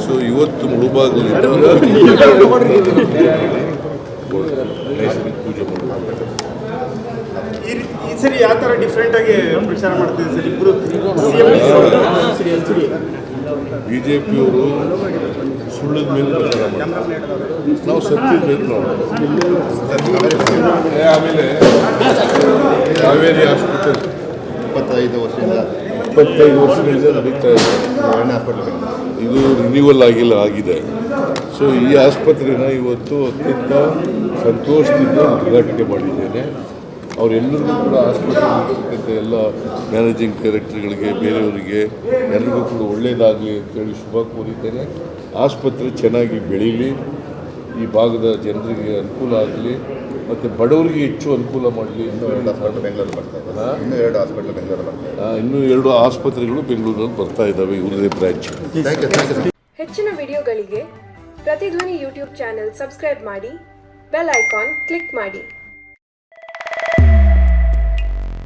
So ಇವತ್ತು ಮುಳುಬಾಗಿಲಿಂದ ನೈಸರ್ಗಿಕ ಪೂಜೆ ಮಾಡಬೇಕು ಈ ಸರಿ ಯಾವ ಥರ ಡಿಫ್ರೆಂಟ್ ಆಗಿ ಪ್ರಚಾರ ಮಾಡ್ತೀವಿ ಸರ್ ಇಬ್ಬರು ಬಿ ಜೆ ಪಿಯವರು ಸುಳ್ಳದ ಮೇಲೆ ಪ್ರಚಾರ ಮಾಡ್ತಾರೆ. ನಾವು ಸತ್ಯ ಮೇಲೆ ನೋಡೋಣ ಏ, ಆಮೇಲೆ ಕಾವೇರಿ ಹಾಸ್ಪಿಟಲ್ ಇಪ್ಪತ್ತೈದು ವರ್ಷದಿಂದ ಇಪ್ಪತ್ತೈದು ವರ್ಷಗಳಿಂದ ನಡೀತಾ ಇದೆ. ಹಾಸ್ಪಿಟ್ಲ್ ಇದು ರಿನ್ಯೂವಲ್ ಆಗಿಲ್ಲ ಆಗಿದೆ. ಸೊ ಈ ಆಸ್ಪತ್ರೆನ ಇವತ್ತು ಅತ್ಯಂತ ಸಂತೋಷದಿಂದ ಉದ್ಘಾಟನೆ ಮಾಡಿದ್ದೇನೆ. ಅವರೆಲ್ಲರಿಗೂ ಕೂಡ ಆಸ್ಪತ್ರೆ ಎಲ್ಲ ಮ್ಯಾನೇಜಿಂಗ್ ಡೈರೆಕ್ಟರ್ಗಳಿಗೆ ಬೇರೆಯವರಿಗೆ ಎಲ್ಲರಿಗೂ ಕೂಡ ಒಳ್ಳೆಯದಾಗಲಿ ಅಂತೇಳಿ ಶುಭ ಕೋರಿದ್ದೇನೆ. ಆಸ್ಪತ್ರೆ ಚೆನ್ನಾಗಿ ಬೆಳೀಲಿ. ಈ ಭಾಗದ ಜನರಿಗೆ ಅನುಕೂಲ ಆಗಲಿ ಮತ್ತು ಬಡವರಿಗೆ ಹೆಚ್ಚು ಅನುಕೂಲ ಮಾಡಲಿ ಇನ್ನೂ ಎರಡು ಹಾಸ್ಪಿಟ್ಲ್ ಬೆಂಗಳೂರು ಬರ್ತಾ ಇದೆ ಇನ್ನೂ ಎರಡು ಹಾಸ್ಪಿಟ್ಲ್ ಬೆಂಗಳೂರು ಬರ್ತಾ ಇದೆ ಇನ್ನೂ ಎರಡು ಆಸ್ಪತ್ರೆಗಳು ಬೆಂಗಳೂರಲ್ಲಿ ಬರ್ತಾ ಇದ್ದಾವೆ ಇವರದೇ branch thank you thank you ಹೆಚ್ಚಿನ ವಿಡಿಯೋಗಳಿಗೆ ಪ್ರತಿಧ್ವನಿ ಯೂಟ್ಯೂಬ್ ಚಾನೆಲ್ ಸಬ್ಸ್ಕ್ರೈಬ್ ಮಾಡಿ ಬೆಲ್ ಐಕಾನ್ ಕ್ಲಿಕ್ ಮಾಡಿ.